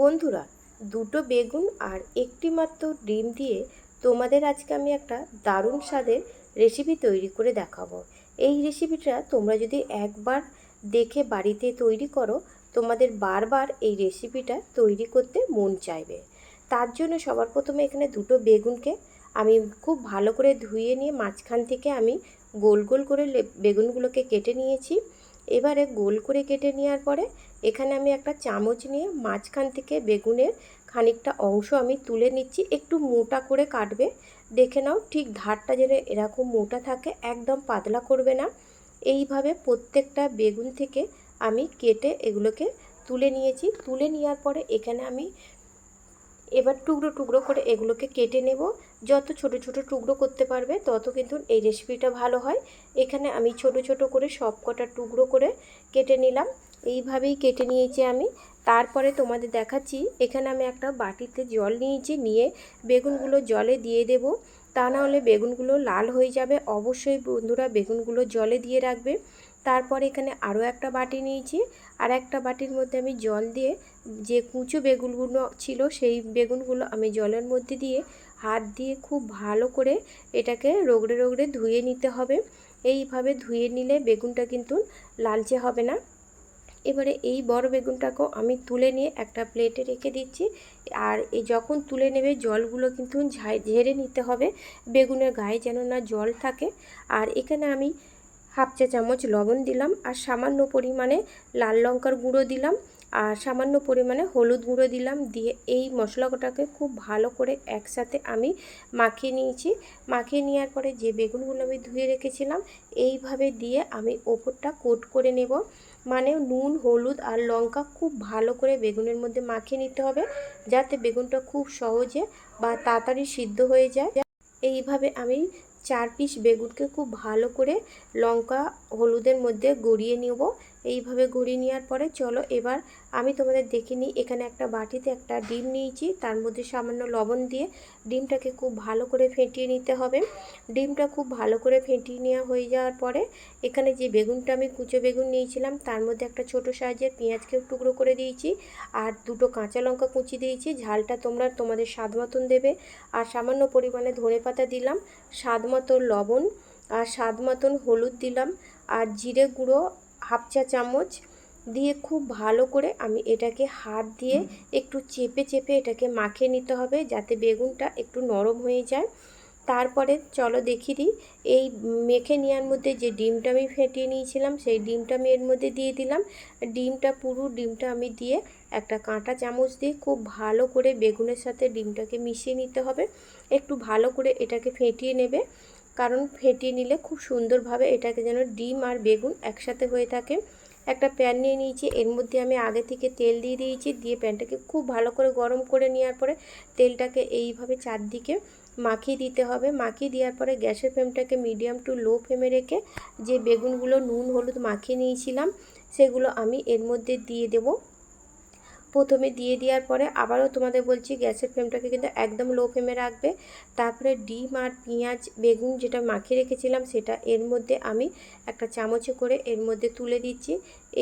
বন্ধুরা, দুটো বেগুন আর একটি মাত্র ডিম দিয়ে তোমাদের আজকে আমি একটা দারুণ স্বাদের রেসিপি তৈরি করে দেখাবো। এই রেসিপিটা তোমরা যদি একবার দেখে বাড়িতে তৈরি করো, তোমাদের বারবার এই রেসিপিটা তৈরি করতে মন চাইবে। তার জন্য সবার প্রথমে এখানে দুটো বেগুনকে আমি খুব ভালো করে ধুয়ে নিয়ে মাঝখান থেকে আমি গোল গোল করে বেগুনগুলোকে কেটে নিয়েছি। এবারে গোল করে কেটে নেওয়ার পরে এখানে আমি একটা চামচ নিয়ে মাঝখান থেকে বেগুনের খানিকটা অংশ আমি তুলে নিচ্ছি। একটু মোটা করে কাটবে। দেখে নাও, ঠিক ধারটা যেন এরকম মোটা থাকে, একদম পাতলা করবে না। এইভাবে প্রত্যেকটা বেগুন থেকে আমি কেটে এগুলোকে তুলে নিয়েছি। তুলে নেওয়ার পরে এখানে আমি এবার টুকরো টুকরো করে এগুলোকে কেটে নেব। যত ছোট ছোট টুকরো করতে পারবে, তত কিন্তু এই রেসিপিটা ভালো হয়। এখানে আমি ছোট ছোট করে সব কটা টুকরো করে কেটে নিলাম। এইভাবেই কেটে নিয়েছি আমি। তারপরে তোমাদের দেখাচ্ছি, এখানে আমি একটা বাটিতে জল নিয়েছি, নিয়ে বেগুনগুলো জলে দিয়ে দেব। তা না হলে বেগুনগুলো লাল হয়ে যাবে। অবশ্যই বন্ধুরা বেগুনগুলো জলে দিয়ে রাখবে। তারপর এখানে আরও একটা বাটি নিয়েছি। আর একটা বাটির মধ্যে আমি জল দিয়ে যে কুঁচো বেগুনগুলো ছিল, সেই বেগুনগুলো আমি জলের মধ্যে দিয়ে হাত দিয়ে খুব ভালো করে এটাকে রগড়ে রগড়ে ধুয়ে নিতে হবে। এইভাবে ধুয়ে নিলে বেগুনটা কিন্তু লালচে হবে না। এবারে এই বড় বেগুনটাকেও আমি তুলে নিয়ে একটা প্লেটে রেখে দিচ্ছি। আর এই যখন তুলে নেবে জলগুলো কিন্তু ঝেড়ে নিতে হবে। বেগুনের গায়ে যেন না জল থাকে। আর এখানে আমি হাফ চা চামচ লবণ দিলাম। আর সামান্য পরিমাণে লাল লঙ্কার গুঁড়ো দিলাম। আর সামান্য পরিমাণে হলুদ গুঁড়ো দিলাম, দিয়ে এই মশলাটাকে খুব ভালো করে একসাথে আমি মাখিয়ে নিয়েছি। মাখিয়ে নেওয়ার পরে যে বেগুনগুলো আমি ধুয়ে রেখেছিলাম, এইভাবে দিয়ে আমি ওপরটা কোট করে নেব। মানে নুন, হলুদ আর লঙ্কা খুব ভালো করে বেগুনের মধ্যে মাখিয়ে নিতে হবে, যাতে বেগুনটা খুব সহজে বা তাড়াতাড়ি সিদ্ধ হয়ে যায়। এইভাবে আমি চার পিস বেগুনকে খুব ভালো করে লঙ্কা, হলুদের মধ্যে গড়িয়ে নেব। এইভাবে ঘুরিয়ে নেওয়ার পরে চলো এবার আমি তোমাদের দেখে নিই, এখানে একটা বাটিতে একটা ডিম নিয়েছি, তার মধ্যে সামান্য লবণ দিয়ে ডিমটাকে খুব ভালো করে ফেটিয়ে নিতে হবে। ডিমটা খুব ভালো করে ফেটিয়ে নেওয়া হয়ে যাওয়ার পরে এখানে যে বেগুনটা আমি কুচো বেগুন নিয়েছিলাম, তার মধ্যে একটা ছোট সাইজের পেঁয়াজকে টুকরো করে দিয়েছি আর দুটো কাঁচা লঙ্কা কুচি দিয়েছি, ঝালটা তোমরা তোমাদের স্বাদ মতন দেবে। আর সামান্য পরিমাণে ধনে পাতা দিলাম, স্বাদ মতন লবণ আর স্বাদ মতন হলুদ দিলাম আর জিরে গুঁড়ো হাফ চা চামচ দিয়ে খুব ভালো করে আমি এটাকে হাত দিয়ে একটু চেপে চেপে এটাকে মাখিয়ে নিতে হবে যাতে বেগুনটা একটু নরম হয়ে যায়। তারপরে চলো দেখিয়ে দিই এই মেখে নেওয়ার মধ্যে যে ডিমটা আমি ফেটিয়ে নিয়েছিলাম সেই ডিমটা আমি এর মধ্যে দিয়ে দিলাম। ডিমটা পুরো ডিমটা আমি দিয়ে একটা কাঁটা চামচ দিয়ে খুব ভালো করে বেগুনের সাথে ডিমটাকে মিশিয়ে নিতে হবে। একটু ভালো করে এটাকে ফেটিয়ে নেবে। কারণ ফেটিয়ে নিলে খুব সুন্দরভাবে এটাকে যেন ডিম আর বেগুন একসাথে হয়ে থাকে। একটা প্যান নিয়ে নিয়েছি, এর মধ্যে আমি আগে থেকে তেল দিয়ে দিয়েছি, দিয়ে প্যানটাকে খুব ভালো করে গরম করে নেওয়ার পরে তেলটাকে এইভাবে চারদিকে মাখিয়ে দিতে হবে। মাখিয়ে দেওয়ার পরে গ্যাসের ফ্লেমটাকে মিডিয়াম টু লো ফ্লেমে রেখে যে বেগুনগুলো নুন, হলুদ মাখিয়ে নিয়েছিলাম, সেগুলো আমি এর মধ্যে দিয়ে দেবো। প্রথমে দিয়ে দেওয়ার পরে আবারও তোমাদের বলছি গ্যাসের ফ্লেমটাকে কিন্তু একদম লো ফ্লেমে রাখবে। তারপরে ডিম আর পেঁয়াজ, বেগুন যেটা মাখিয়ে রেখেছিলাম সেটা এর মধ্যে আমি একটা চামচে করে এর মধ্যে তুলে দিচ্ছি।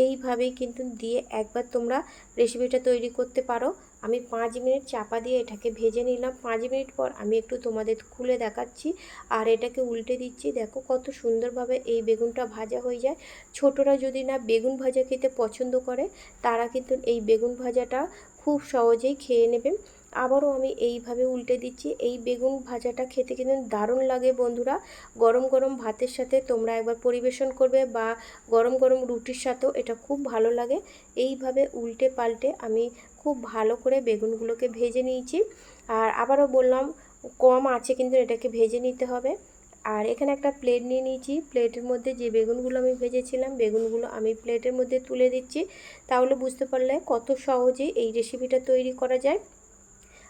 এইভাবেই কিন্তু দিয়ে একবার তোমরা রেসিপিটা তৈরি করতে পারো। আমি পাঁচ মিনিট চাপা দিয়ে এটাকে ভেজে নিলাম। পাঁচ মিনিট পর আমি একটু তোমাদের খুলে দেখাচ্ছি। আর এটাকে উল্টে দিচ্ছি। দেখো কত সুন্দরভাবে এই বেগুনটা ভাজা হয়ে যায়। ছোটরা যদি না বেগুন ভাজা খেতে পছন্দ করে, তারা কিন্তু এই বেগুন ভাজাটা খুব সহজেই খেয়ে নেবে। আবারও আমি এইভাবে উল্টে দিচ্ছি। এই বেগুন ভাজাটা খেতে কিন্তু দারুণ লাগে বন্ধুরা। গরম গরম ভাতের সাথে তোমরা একবার পরিবেশন করবে বা গরম গরম রুটির সাথেও এটা খুব ভালো লাগে। এইভাবে উল্টে পাল্টে আমি খুব ভালো করে বেগুনগুলোকে ভেজে নিয়েছি। আর আবারও বললাম, কম আছে কিন্তু এটাকে ভেজে নিতে হবে। আর এখানে একটা প্লেট নিয়ে নিয়েছি। প্লেটের মধ্যে যে বেগুনগুলো আমি ভেজেছিলাম, বেগুনগুলো আমি প্লেটের মধ্যে তুলে দিচ্ছি। তাহলে বুঝতে পারলে কত সহজেই এই রেসিপিটা তৈরি করা যায়।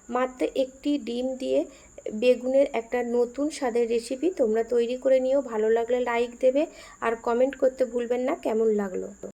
মাত্র একটি ডিম দিয়ে বেগুনের একটা নতুন স্বাদের রেসিপি তোমরা তৈরি করে নিও। ভালো লাগলে লাইক দেবে আর কমেন্ট করতে ভুলবেন না। কেমন লাগল?